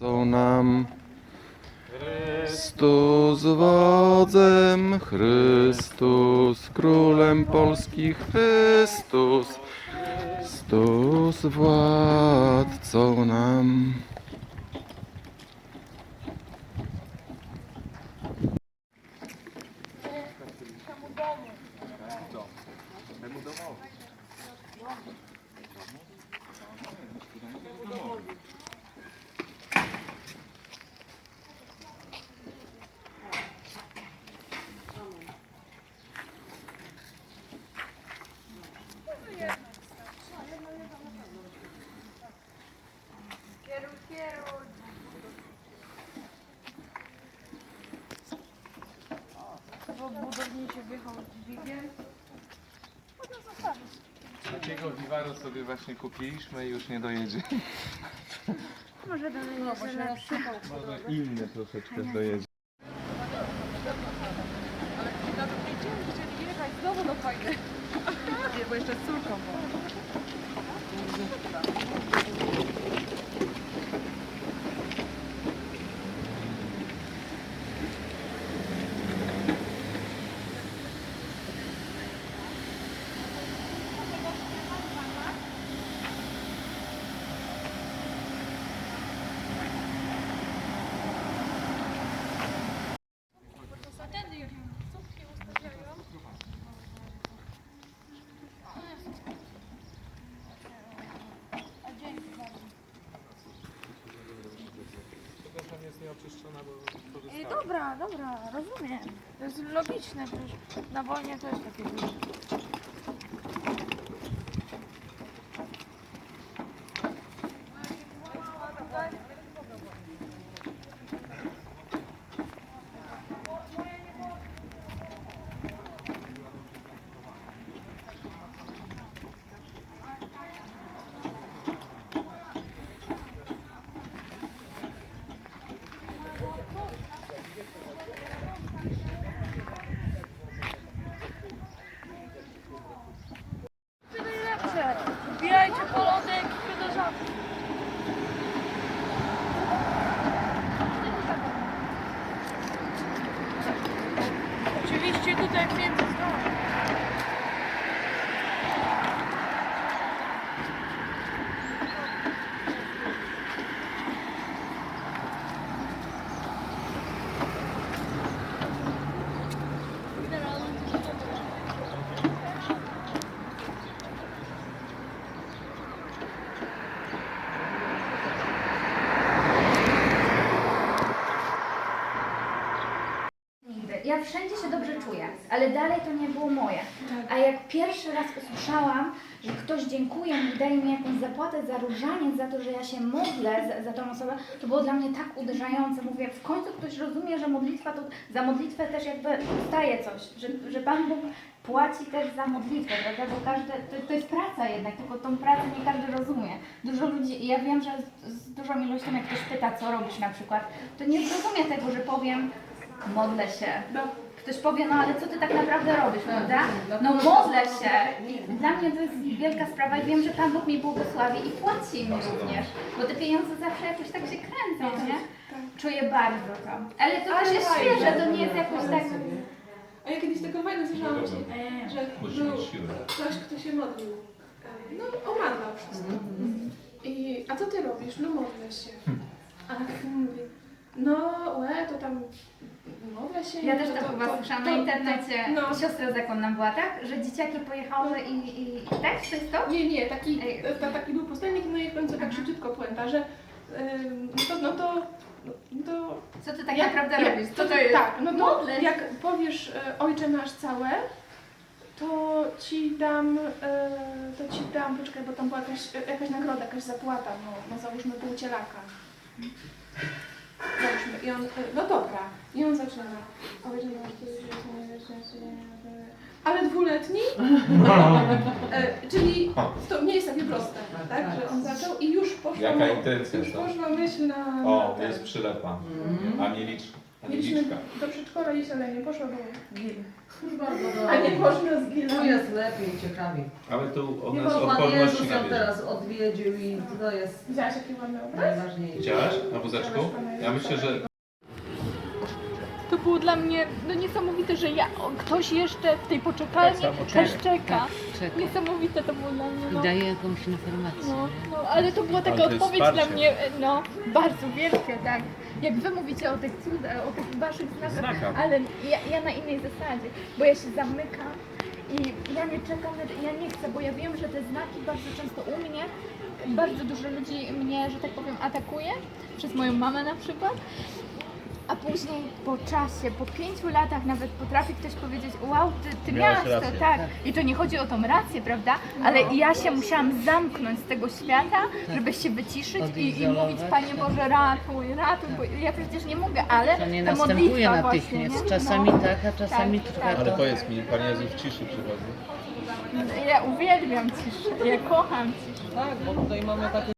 Są nam Chrystus wodzem, Chrystus królem Polski, Chrystus, Chrystus władcą nam. Budowniczy wjechał dźwigiem. Takiego Vivaro sobie właśnie kupiliśmy i już nie dojedzie. Może do mnie No, bo się rozsypał. Może inny troszeczkę dojedzie. Ale na to nie chcieli, chcieli jechać znowu do fajny. Nie, bo jeszcze z córką była. Przepraszam, jest nieoczyszczona, bo Ej, dobra, dobra, rozumiem. To jest logiczne, przecież na wojnie też takie było. Thank you. Usłyszałam, że ktoś dziękuje mi, daje mi jakąś zapłatę za różaniec, za to, że ja się modlę za, za tą osobę, to było dla mnie tak uderzające. Mówię, w końcu ktoś rozumie, że modlitwa to za modlitwę też jakby dostaje coś, że, że Pan Bóg płaci też za modlitwę, prawda? Bo każde, to, to jest praca jednak, tylko tą pracę nie każdy rozumie. Dużo ludzi, ja wiem, że z, z dużą ilością, jak ktoś pyta, co robisz na przykład, to nie zrozumie tego, że powiem, modlę się. Ktoś powie, no ale co ty tak naprawdę robisz, prawda? No modlę się. I dla mnie to jest wielka sprawa i wiem, że Pan Bóg mi błogosławi i płaci mi również, bo te pieniądze zawsze jakoś tak się kręcą, nie? Czuję bardzo to. Ale to też jest świeże, to nie jest jakoś tak... A ja kiedyś taką fajną słyszałam że był ktoś, kto się modlił. e, No, omadlał wszystko. I, a co ty robisz? No modlę się. A tak mówi, no łe, to tam się. Ja też to, to chyba słyszałam na internecie. No. Siostra zakonna była, tak? Że dzieciaki pojechały i, i, i tak? To jest to? Nie, nie, taki, ta, taki był pustelnik, no i w końcu tak szybciutko puenta, że no to, no to, no to Co ty tak Jak- naprawdę jak- robisz? to Co to ty- jest? Tak, no to Modlę jak powiesz e, Ojcze nasz całe, to ci dam, e, to ci dam, poczekaj, bo tam była jakaś, e, jakaś nagroda, jakaś zapłata, no, no załóżmy pół cielaka. Załóżmy, i on, e, no dobra, i on zaczyna. Ale dwuletni, e, czyli to nie jest takie proste, tak, że on zaczął i już poszła, Jaka intencja już to? poszła myśl na, na O, ten. jest przylepa. A nie licz. Mieliśmy liczka. do przedszkola iść, ale nie poszła, bo... Bardzo A nie dobrze. można z Tu gilami. jest lepiej, ciekawiej. Ale tu od Nie nas Pan odporności Jezus na teraz odwiedził i to jest Widziałaś jaki ładny obraz? najważniejsze. Widziałaś na wózeczku? Ja myślę, że było dla mnie no, niesamowite, że ja, o, ktoś jeszcze w tej poczekalni też czeka. Czeka Niesamowite to było dla mnie. i No. daje jakąś informację. No, no, ale to była taka Ale to jest odpowiedź dla wsparcie. mnie, no, bardzo wielkie, tak. Jak wy mówicie o tych cudach, o tych waszych znakach, Znakach. ale ja, ja na innej zasadzie, bo ja się zamykam i ja nie czekam, na- ja nie chcę, bo ja wiem, że te znaki bardzo często u mnie, bardzo dużo ludzi mnie, że tak powiem, atakuje, przez moją mamę na przykład. A później po czasie, po pięciu latach nawet potrafi ktoś powiedzieć, wow, ty, ty miałaś to, tak. I to nie chodzi o tą rację, prawda? Ale ja się musiałam zamknąć z tego świata, żeby się wyciszyć i, i mówić, Odizolować, Panie. Boże, ratuj, ratuj, bo ja przecież nie mogę, ale To nie ta następuje modlitwa natychmiast. nie? Czasami No. tak, a czasami Tak, trwa tak. Ale to. powiedz mi, Pan Jezus w ciszy przychodzi. Ja uwielbiam ciszę, ja kocham ciszę. Tak, bo tutaj mamy takie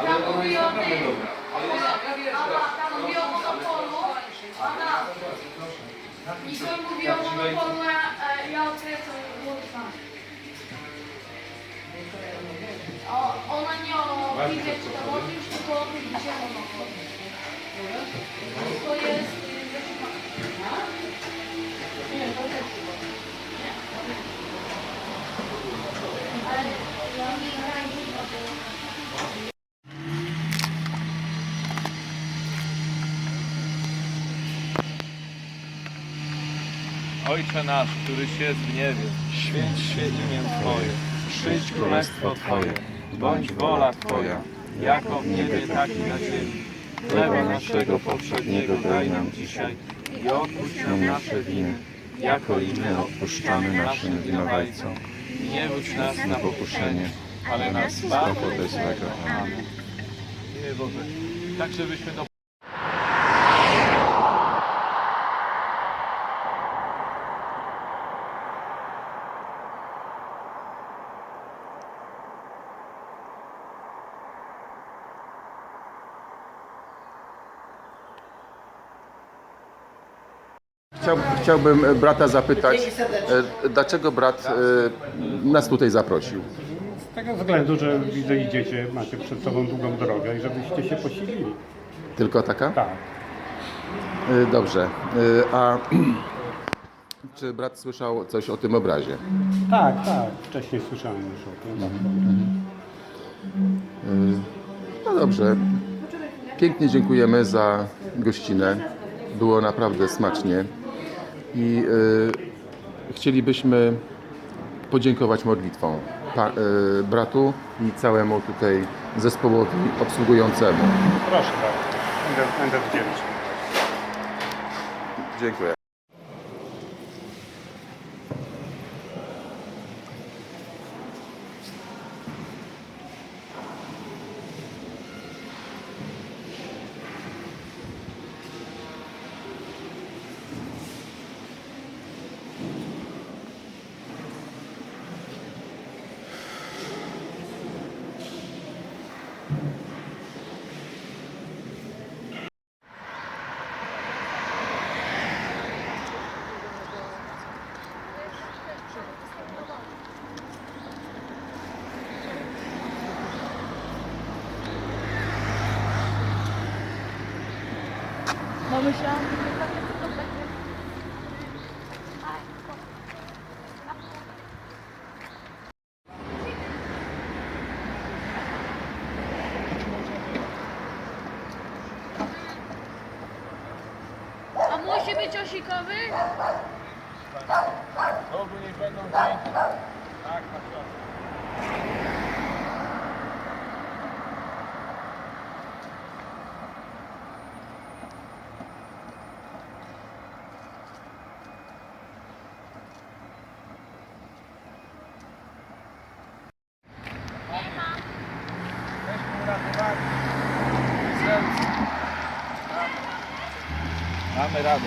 Ale ona jest naprawdę dobra. Nicole mówi o monopolu, a ja odkręcam młodsza. O, ona nie o Bardzo piwie czy tam o dobrze. czymś, tylko o tym, gdzie ono chodzi. To jest... y, Nie, to też chyba. Nie. Ale ja nie grałem Ojcze nasz, któryś jest w niebie, święć się imię Twoje, przyjdź królestwo Twoje, bądź wola Twoja, jako w niebie, tak i na ziemi. Chleba naszego poprzedniego daj nam dzisiaj i odpuść nam nasze winy, jako i my odpuszczamy naszym winowajcom. Nie wódź nas na pokuszenie, ale nas zbaw ode złego. Amen. Boże, tak żebyśmy do Chciał, chciałbym e, brata zapytać, e, dlaczego brat e, nas tutaj zaprosił? Z tego względu, że widzę idziecie, macie przed sobą długą drogę i żebyście się posilili. Tylko taka? Tak. Dobrze. A Czy brat słyszał coś o tym obrazie? Tak, tak. Wcześniej słyszałem już o tym. Tak. No dobrze. Pięknie dziękujemy za gościnę. Było naprawdę smacznie. I y, chcielibyśmy podziękować modlitwą pa, y, bratu i całemu tutaj zespołowi obsługującemu. Proszę bardzo. Będę, będę wdzięczny. Dziękuję. No myślałam. A musi być osikowy? Bogu niech będą dzięki. Tak, na pewno. Mamy radę.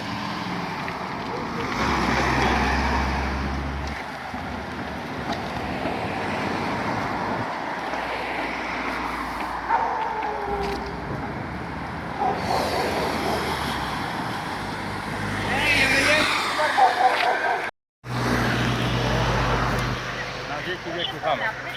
Na wieki wieków.